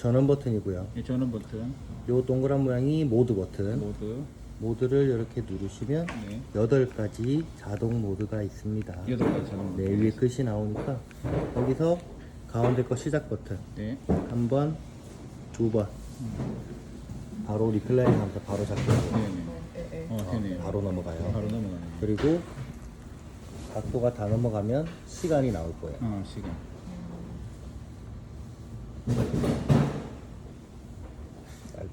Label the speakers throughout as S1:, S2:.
S1: 전원 버튼이고요.
S2: 예, 전원 버튼
S1: 요 동그란 모양이 모드 버튼.
S2: 모드
S1: 모드를 이렇게 누르시면
S2: 네.
S1: 8가지 자동 모드가 있습니다.
S2: 여덟 가지
S1: 네,
S2: 모드.
S1: 위에 글씨 나오니까 여기서 가운데 거 시작 버튼
S2: 네.
S1: 한 번, 두 번. 바로 리플레이 하면서 바로 잡히고
S2: 네네.
S3: 예, 예.
S2: 어, 되네요.
S1: 바로 넘어가요.
S2: 바로 넘어가네요.
S1: 그리고 각도가 다 넘어가면 시간이 나올 거예요.
S2: 어, 시간.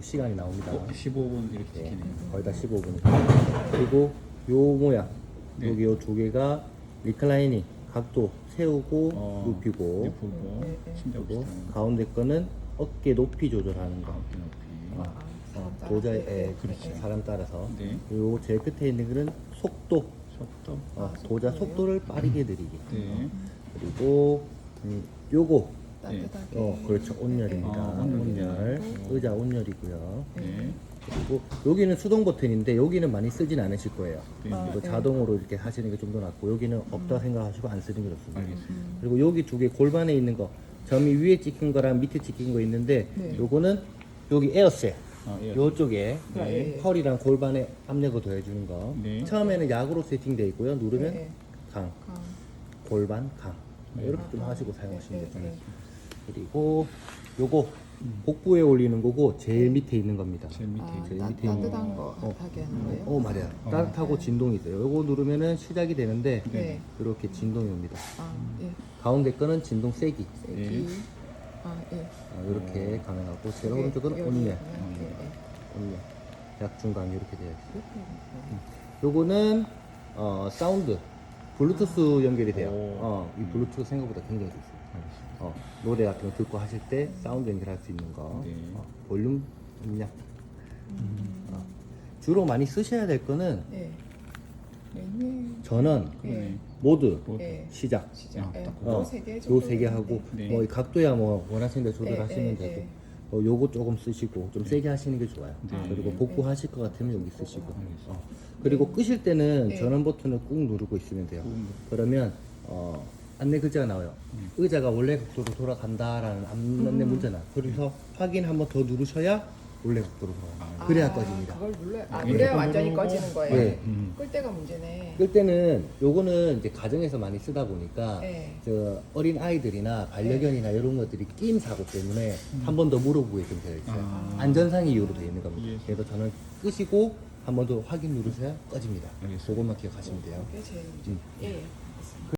S1: 시간이 나옵니다.
S2: 어, 15분 이렇게
S1: 네,
S2: 찍히네요.
S1: 거의 다 15분이고 그리고 요 모양
S2: 네.
S1: 여기 요 두 개가 리클라이닝 각도 세우고
S2: 어,
S1: 눕히고
S2: 눕히고
S3: 네, 네.
S1: 그리고
S2: 비슷한
S1: 가운데 거는 어깨 높이 조절하는 거
S2: 어깨 높이.
S1: 어,
S3: 아,
S1: 어, 도자에. 예,
S2: 그렇지.
S1: 사람 따라서
S2: 네.
S1: 그리고 제일 끝에 있는 거는 속도
S2: 속도.
S1: 어,
S3: 아,
S1: 도자? 속도를 빠르게 느리게
S2: 네.
S1: 그리고 음, 요거
S3: 따뜻하게.
S1: 어 그렇죠 온열입니다
S2: 아, 온열.
S1: 온열 의자 온열이고요
S2: 네.
S1: 그리고 여기는 수동 버튼인데 여기는 많이 쓰진 않으실 거예요
S2: 네.
S3: 아,
S1: 그리고
S3: 네.
S1: 자동으로 이렇게 하시는 게 좀 더 낫고 여기는 없다 생각하시고 안 쓰는 게 좋습니다
S2: 알겠습니다.
S1: 그리고 여기 두 개 골반에 있는 거 점이 위에 찍힌 거랑 밑에 찍힌 거 있는데
S3: 네.
S1: 요거는 여기 에어셋
S2: 아, 예.
S1: 요쪽에
S3: 네.
S1: 허리랑 골반에 압력을 더해주는 거
S2: 네.
S1: 처음에는 약으로 세팅되어 있고요 누르면
S3: 네.
S1: 강
S3: 강.
S1: 골반 강
S2: 네.
S1: 이렇게 좀
S3: 아,
S1: 하시고
S3: 네,
S1: 사용하시면
S3: 네,
S1: 돼요
S3: 네.
S1: 그리고 요거 복부에 올리는 거고 제일 밑에 있는 겁니다
S2: 제일 밑에
S3: 아,
S1: 제일
S3: 따,
S1: 밑에 있는
S3: 따뜻한
S1: 거.
S3: 거
S1: 어.
S3: 하게 하는 거예요?
S1: 어 맞아요
S2: 어.
S1: 따뜻하고 진동이 있어요 요거 누르면은 시작이 되는데
S3: 네.
S1: 이렇게 진동이 옵니다
S3: 아, 예.
S1: 가운데 거는 진동 세기
S3: 세기.
S2: 네.
S3: 아, 예.
S1: 어, 이렇게 가능하고 제일 오른쪽은
S3: 여기,
S1: 온열
S3: 예, 예.
S1: 온열 약중강 이렇게 되어 있어요
S3: 이렇게.
S1: 요거는 어, 사운드 블루투스 연결이 돼요
S2: 오.
S1: 어, 이 블루투스 생각보다 굉장히 좋습니다
S2: 알겠습니다.
S1: 어, 노래 같은 거 듣고 하실 때 사운드 연결할 수 있는 거
S2: 네.
S1: 어, 볼륨 입력 어, 주로 많이 쓰셔야 될 거는
S3: 예. 메뉴.
S1: 전원
S2: 그러네.
S1: 모드
S2: 모드.
S3: 예.
S1: 시작
S3: 시작.
S2: 아,
S3: 예.
S2: 딱
S1: 어,
S3: 요세
S1: 개요
S3: 정도.
S1: 세개 하고
S2: 네.
S1: 뭐 이 각도야 뭐 원하시는 대로
S3: 예,
S1: 조절하시면
S3: 예,
S1: 되고
S3: 예.
S1: 어, 요거 조금 쓰시고 좀 세게 하시는 게 좋아요
S2: 네.
S1: 그리고 복구 하실 것 같으면 여기 쓰시고
S2: 알겠습니다.
S1: 어. 그리고 끄실 때는
S3: 네.
S1: 전원 버튼을 꾹 누르고 있으면 돼요
S2: 꾹
S1: 그러면 어, 안내 글자가 나와요
S2: 음.
S1: 의자가 원래 각도로 돌아간다라는 안내 문자나 그래서 확인 한번 더 누르셔야 원래 각도로 돌아갑니다
S3: 아,
S1: 그래야 꺼집니다
S3: 그걸 눌러. 아,
S2: 네.
S3: 그래야
S2: 네.
S3: 완전히 꺼지는 거예요.
S1: 네.
S2: 음.
S3: 끌 때가 문제네.
S1: 끌 때는 요거는 이제 가정에서 많이 쓰다 보니까
S3: 네.
S1: 저 어린 아이들이나 반려견이나 이런 것들이 끼임 사고 때문에 한 번 더 물어보게끔 되어 있어요.
S2: 아.
S1: 안전상 이유로 되어 있는 겁니다.
S2: 예.
S1: 그래서 저는 끄시고 한 번 더 확인 누르셔야 꺼집니다.
S2: 알겠습니다.
S1: 그것만 기억하시면 돼요.
S3: 그게 제일 문제.
S1: 음.
S3: 예.